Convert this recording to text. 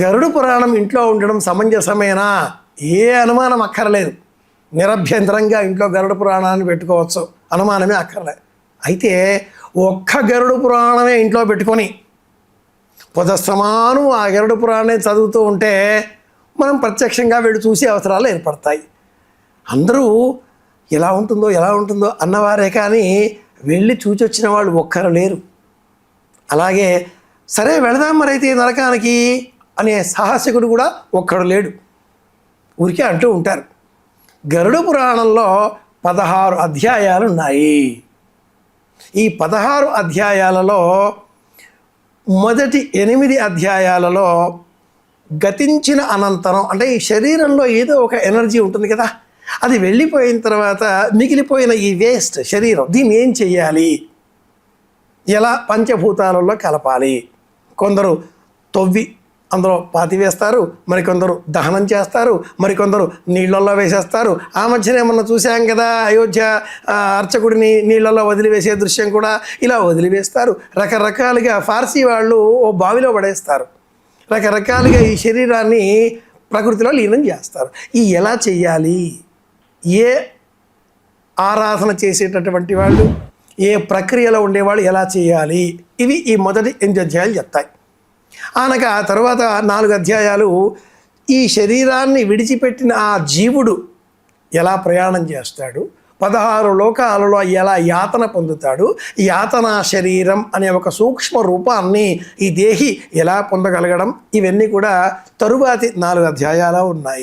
గరుడు పురాణం ఇంట్లో ఉండడం సమంజసమేనా? ఏ అనుమానం అక్కర్లేదు. నిరభ్యంతరంగా ఇంట్లో గరుడు పురాణాన్ని పెట్టుకోవచ్చు. అనుమానమే అక్కర్లేదు అయితే ఒక్క గరుడు పురాణమే ఇంట్లో పెట్టుకొని పొదస్తమానం ఆ గరుడు పురాణాన్ని చదువుతూ ఉంటే మనం ప్రత్యక్షంగా వెళ్ళి చూసే అవసరాలు ఏర్పడతాయి. అందరూ ఎలా ఉంటుందో ఎలా ఉంటుందో అన్నవారే కానీ వెళ్ళి చూచొచ్చిన వాళ్ళు ఒక్కరు లేరు. అలాగే సరే వెళదాం మరైతే నరకానికి. అనే సాహసికుడు కూడా ఒక్కడు లేడు. ఊరికే అంటూ ఉంటారు. గరుడ పురాణంలో పదహారు అధ్యాయాలు ఉన్నాయి. ఈ పదహారు అధ్యాయాలలో మొదటి ఎనిమిది అధ్యాయాలలో గతించిన అనంతరం అంటే ఈ శరీరంలో ఏదో ఒక ఎనర్జీ ఉంటుంది కదా అది వెళ్ళిపోయిన తర్వాత మిగిలిపోయిన ఈ వేస్ట్ శరీరం దీన్ని ఏం చెయ్యాలి? ఎలా పంచభూతాలలో కలపాలి? కొందరు తొవ్వి అందులో పాతి వేస్తారు మరికొందరు దహనం చేస్తారు మరికొందరు నీళ్ళల్లో వేసేస్తారు. ఆ మధ్యనే మనం చూసాం కదా అయోధ్య అర్చకుడిని నీళ్ళల్లో వదిలివేసే దృశ్యం కూడా ఇలా వదిలివేస్తారు. రకరకాలుగా ఫార్సీ వాళ్ళు ఓ బావిలో పడేస్తారు. రకరకాలుగా ఈ శరీరాన్ని ప్రకృతిలో లీనం చేస్తారు. ఈ ఎలా చెయ్యాలి? ఏ ఆరాధన చేసేటటువంటి వాళ్ళు? ఏ ప్రక్రియలో ఉండేవాళ్ళు ఎలా చేయాలి? ఇవి ఈ మొదటి ఎనిమిది అధ్యాయాలు చెప్తాయి. అనగా తర్వాత నాలుగు అధ్యాయాలు ఈ శరీరాన్ని విడిచిపెట్టిన ఆ జీవుడు ఎలా ప్రయాణం చేస్తాడు? పదహారు లోకాలలో ఎలా యాతన పొందుతాడు? యాతన శరీరం అనే ఒక సూక్ష్మ రూపాన్ని ఈ దేహి ఎలా పొందగలగడం? ఇవన్నీ కూడా తరువాతి నాలుగు అధ్యాయాలు ఉన్నాయి.